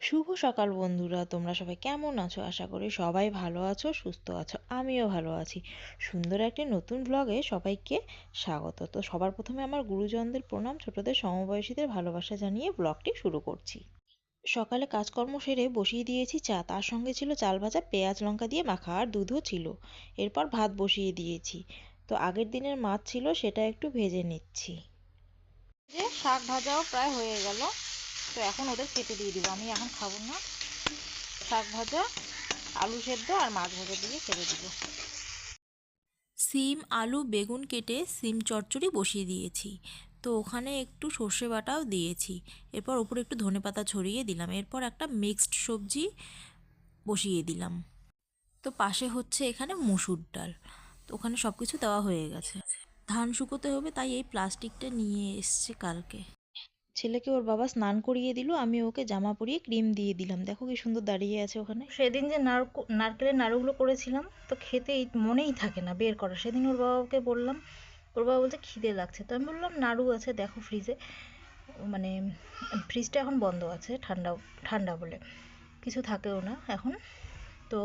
শুভ সকাল বন্ধুরা, তোমরা সবাই কেমন আছো? আশা করি সবাই ভালো আছো, সুস্থ আছো, আমিও ভালো আছি। সুন্দর একটি নতুন ব্লগে সবাইকে স্বাগত। তো সবার প্রথমে আমার গুরুজনদের প্রণাম, ছোটদের সমবয়সীদের ভালোবাসা জানিয়ে ব্লগটি শুরু করছি। সকালে কাজকর্ম সেরে বসিয়ে দিয়েছি চা, তার সঙ্গে ছিল চাল ভাজা, পেঁয়াজ লঙ্কা দিয়ে মাখা আর দুধও ছিল। এরপর ভাত বসিয়ে দিয়েছি। তো আগের দিনের মাছ ছিল, সেটা একটু ভেজে নিচ্ছি। যে শাক ভাজাও প্রায় হয়ে গেল। তো এখন ওদের কেটে দিয়ে দিব। আমি এখন খাব না। শাক ভাজা, আলু সেদ্ধ আর মাছ ভাজা দিয়ে খেতে দিব। সিম, আলু, বেগুন কেটে সিম চচ্চড়ি বসিয়ে দিয়েছি। তো ওখানে একটু সর্ষে বাটাও দিয়েছি। এরপর উপরে একটু ধনেপাতা ছড়িয়ে দিলাম। এরপর একটা মিক্সড সবজি বসিয়ে দিলাম। তো পাশে হচ্ছে এখানে মুসুর ডাল। তো ওখানে সব কিছু দেওয়া হয়ে গেছে। ধান শুকোতে হবে, তাই এই প্লাস্টিকটা নিয়ে এসছে কালকে। ছেলেকে ওর বাবা স্নান করিয়ে দিল আমি ওকে জামা পরিয়ে ক্রিম দিয়ে দিলাম। দেখো কি সুন্দর দাঁড়িয়ে আছে ওখানে। সেদিন যে নারকেলের নাড়ুগুলো করেছিলাম তো খেতে মনেই থাকে না বের করা সেদিন ওর বাবাকে বললাম ওর বাবা বলছে খিদে লাগছে। তো আমি বললাম নাড়ু আছে দেখো ফ্রিজে মানে ফ্রিজটা এখন বন্ধ আছে ঠান্ডা ঠান্ডা বলে। কিছু থাকেও না এখন। তো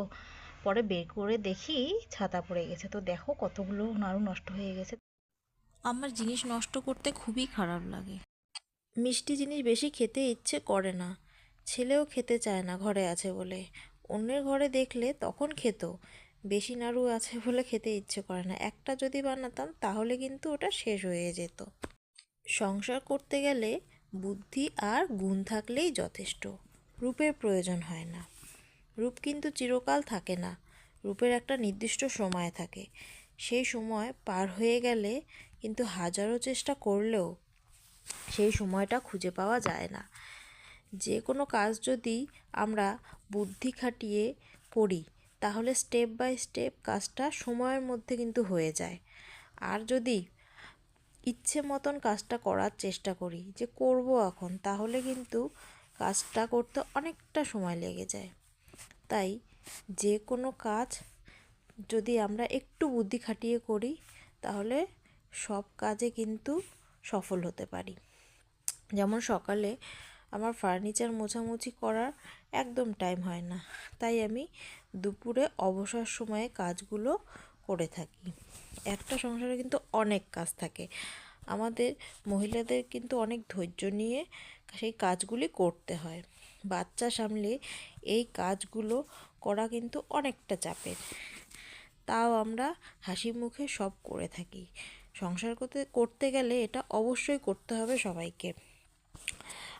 পরে বের করে দেখি ছাতা পড়ে গেছে। তো দেখো কতগুলো নাড়ু নষ্ট হয়ে গেছে। আমার জিনিস নষ্ট করতে খুবই খারাপ লাগে। মিষ্টি জিনিস বেশি খেতে ইচ্ছে করে না। ছেলেও খেতে চায় না, ঘরে আছে বলে। অন্যের ঘরে দেখলে তখন খেত। বেশি নাড়ু আছে বলে খেতে ইচ্ছে করে না। একটা যদি বানাতাম, তাহলে কিন্তু ওটা শেষ হয়ে যেত। সংসার করতে গেলে বুদ্ধি আর গুণ থাকলেই যথেষ্ট। রূপের প্রয়োজন হয় না। রূপ কিন্তু চিরকাল থাকে না। রূপের একটা নির্দিষ্ট সময় থাকে। সেই সময় পার হয়ে গেলে কিন্তু হাজারো চেষ্টা করলেও সেই সময়টা খুঁজে পাওয়া যায় না। যে কোনো কাজ যদি আমরা বুদ্ধি খাটিয়ে করি তাহলে স্টেপ বাই স্টেপ কাজটা সময়ের মধ্যে কিন্তু হয়ে যায়। আর যদি ইচ্ছে মতন কাজটা করার চেষ্টা করি, যে করব এখন, তাহলে কিন্তু কাজটা করতে অনেকটা সময় লেগে যায়। তাই যে কোনো কাজ যদি আমরা একটু বুদ্ধি খাটিয়ে করি, তাহলে সব কাজে কিন্তু সফল হতে পারি। যেমন সকালে আমার ফার্নিচার মোছামুছি করার একদম টাইম হয় না। তাই আমি দুপুরে অবসর সময়ে কাজগুলো করে থাকি। একটা সংসারে কিন্তু অনেক কাজ থাকে। আমাদের মহিলাদের কিন্তু অনেক ধৈর্য নিয়ে সেই কাজগুলি করতে হয়। বাচ্চা সামলে এই কাজগুলো করা কিন্তু অনেকটা চাপের। তাও আমরা হাসি মুখে সব করে থাকি। সংসার করতে করতে গেলে এটা অবশ্যই করতে হবে সবাইকে।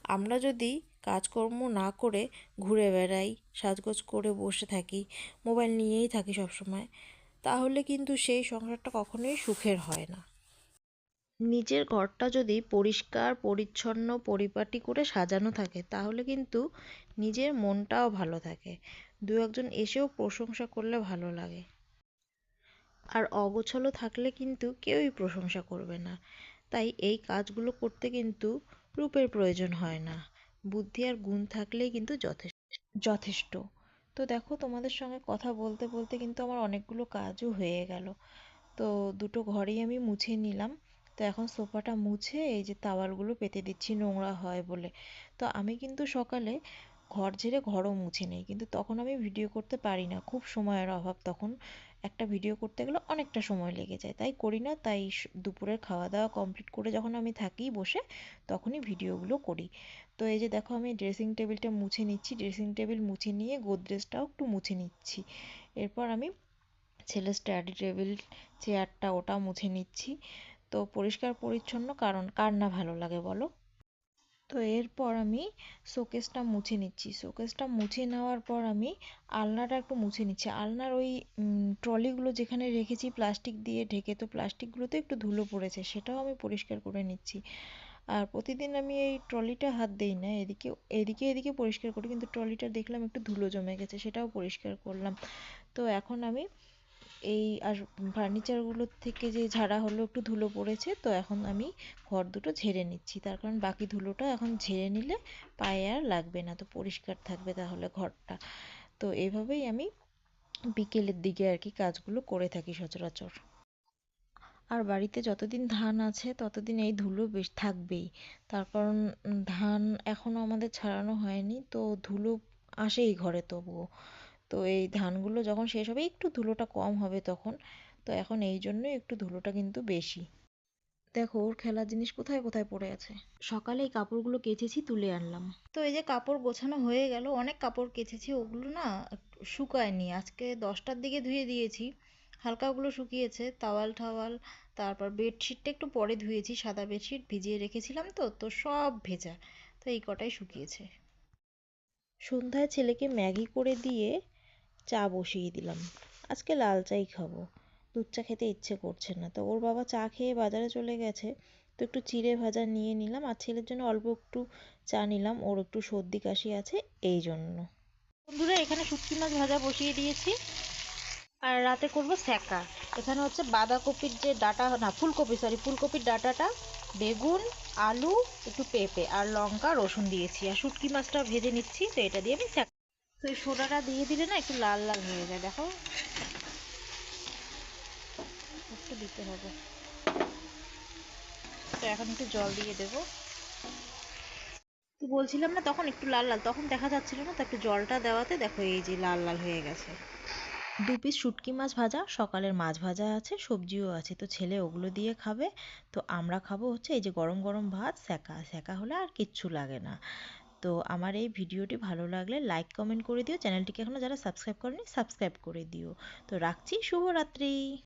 আমরা যদি কাজকর্ম না করে ঘুরে বেড়াই, সাজগোজ করে বসে থাকি, মোবাইল নিয়েই থাকি সবসময়, তাহলে কিন্তু সেই সংসারটা কখনোই সুখের হয় না। নিজের ঘরটা যদি পরিষ্কার, পরিচ্ছন্ন, পরিপাটি করে সাজানো থাকে, তাহলে কিন্তু নিজের মনটাও ভালো থাকে। দু একজন এসেও প্রশংসা করলে ভালো লাগে। আর অগোছালো থাকলে কিন্তু কেউই প্রশংসা করবে না। তাই এই কাজগুলো করতে কিন্তু রূপের প্রয়োজন হয় না। বুদ্ধি আর গুণ থাকলেই কিন্তু যথেষ্ট। তো দেখো, তোমাদের সঙ্গে কথা বলতে বলতে কিন্তু আমার অনেকগুলো কাজও হয়ে গেল। তো দুটো ঘরেই আমি মুছে নিলাম। তো এখন সোফাটা মুছে এই যে তাওয়ালগুলো পেতে দিচ্ছি, নোংরা হয় বলে। তো আমি কিন্তু সকালে ঘর ঝেড়ে ঘরও মুছে নিই। কিন্তু তখন আমি ভিডিও করতে পারি না। খুব সময়ের অভাব তখন। একটা ভিডিও করতে গেলে অনেকটা সময় লেগে যায়। তাই করি না, তাই দুপুরের খাওয়া দাওয়া কমপ্লিট করে যখন আমি থাকি বসে, তখনই ভিডিওগুলো করি। তো এই যে দেখো, আমি ড্রেসিং টেবিলটা মুছে নিচ্ছি। ড্রেসিং টেবিল মুছে নিয়ে গোদরেজটাও একটু মুছে নিচ্ছি। এরপর আমি ছেলের স্টাডি টেবিল চেয়ারটা ওটা মুছে নিচ্ছি। তো পরিষ্কার পরিচ্ছন্ন কারণ, কার না ভালো লাগে বলো? তো এরপর আমি শোকেসটা মুছে নিচ্ছি। শোকেসটা মুছে নেওয়ার পর আমি আলনাটা একটু মুছে নিচ্ছি। আলনার ওই ট্রলিগুলো যেখানে রেখেছি প্লাস্টিক দিয়ে ঢেকে, তো প্লাস্টিকগুলোতে একটু ধুলো পড়েছে, সেটাও আমি পরিষ্কার করে নিচ্ছি। আর প্রতিদিন আমি এই ট্রলিটা হাত দিই না, এদিকে এদিকে এদিকে পরিষ্কার করি, কিন্তু ট্রলিটা দেখলাম একটু ধুলো জমে গেছে, সেটাও পরিষ্কার করলাম। তো এখন আমি এই আর ফার্নিচারগুলোর থেকে যে ঝাড়া হলো, একটু ধুলো পড়েছে, তো এখন আমি ঘর দুটো ঝেড়ে নিচ্ছি। তার কারণ বাকি ধুলোটা এখন ঝেড়ে নিলে পায়ে আর লাগবে না, তো পরিষ্কার থাকবে তাহলে ঘরটা। তো এভাবেই আমি বিকেলের দিকে আর কি কাজগুলো করে থাকি সচরাচর। আর বাড়িতে যতদিন ধান আছে, ততদিন এই ধুলো বেশ থাকবেই। তার কারণ ধান এখনও আমাদের ছাড়ানো হয়নি, তো ধুলো আসেই ঘরে তবুও। তো এই ধানগুলো যখন শেষ হবে, একটু ধুলোটা কম হবে তখন। তো এখন এই জন্যই একটু ধুলোটা কিন্তু বেশি। দেখো, ওর খেলার জিনিস কোথায় কোথায় পড়ে আছে? সকালে এই কাপড়গুলো কেচেছি, তুলে আনলাম। তো এই যে কাপড় গোছানো হয়ে গেল, অনেক কাপড় কেচেছি, ওগুলো না শুকায়নি। আজকে দশটার দিকে ধুয়ে দিয়েছি হালকা ওগুলো শুকিয়েছে, তাওয়াল টাওয়াল তারপর বেডশিটটা একটু পরে ধুয়েছি, সাদা বেডশিট ভিজিয়ে রেখেছিলাম তো তো সব ভেজা। তো এই কটাই শুকিয়েছে। সন্ধ্যায় ছেলেকে ম্যাগি করে দিয়ে চা বসিয়ে দিলাম। আজকে লাল চাই খাব। দুধ চা খেতে ইচ্ছে করছে না। তো ওর বাবা চা খেয়ে বাজারে চলে গেছে। তো একটু চিড়ে ভাজা নিয়ে নিলাম। আর ছেলের জন্য অল্প একটু চা নিলাম। ওর একটু সর্দি কাশি আছে এই জন্য। বন্ধুরা, এখানে শুটকি মাছ ভাজা বসিয়ে দিয়েছি। আর রাতে করব স্যাকা। এখানে হচ্ছে বাঁধাকপির যে ডাটা, না, ফুলকপি সরি ফুলকপির ডাটাটা, বেগুন, আলু, একটু পেঁপে আর লঙ্কা, রসুন দিয়েছি। আর শুটকি মাছটা ভেজে নিচ্ছি। তো এটা দিয়ে আমি স্যাকা তো এই সোডাটা দিয়ে দিলে না একটু লাল লাল হয়ে যায়, দেখো। একটু দিতে হবে। তো এখন একটু জল দিয়ে দেবো। তো বলছিলাম না, তখন একটু লাল লাল, তখন দেখা যাচ্ছিল না, তো একটু জলটা দেওয়াতে দেখো এই যে লাল লাল হয়ে গেছে। দু পিস শুটকি মাছ ভাজা, সকালের মাছ ভাজা আছে, সবজিও আছে, তো ছেলে ওগুলো দিয়ে খাবে। তো আমরা খাব হচ্ছে এই যে গরম গরম ভাত সেকা সেকা হলে আর কিচ্ছু লাগে না। তো আমার এই ভিডিওটি ভালো লাগলে লাইক কমেন্ট করে দিও। চ্যানেলটিকে এখনও যারা সাবস্ক্রাইব করেনি সাবস্ক্রাইব করে দিও। তো রাখছি, শুভরাত্রি।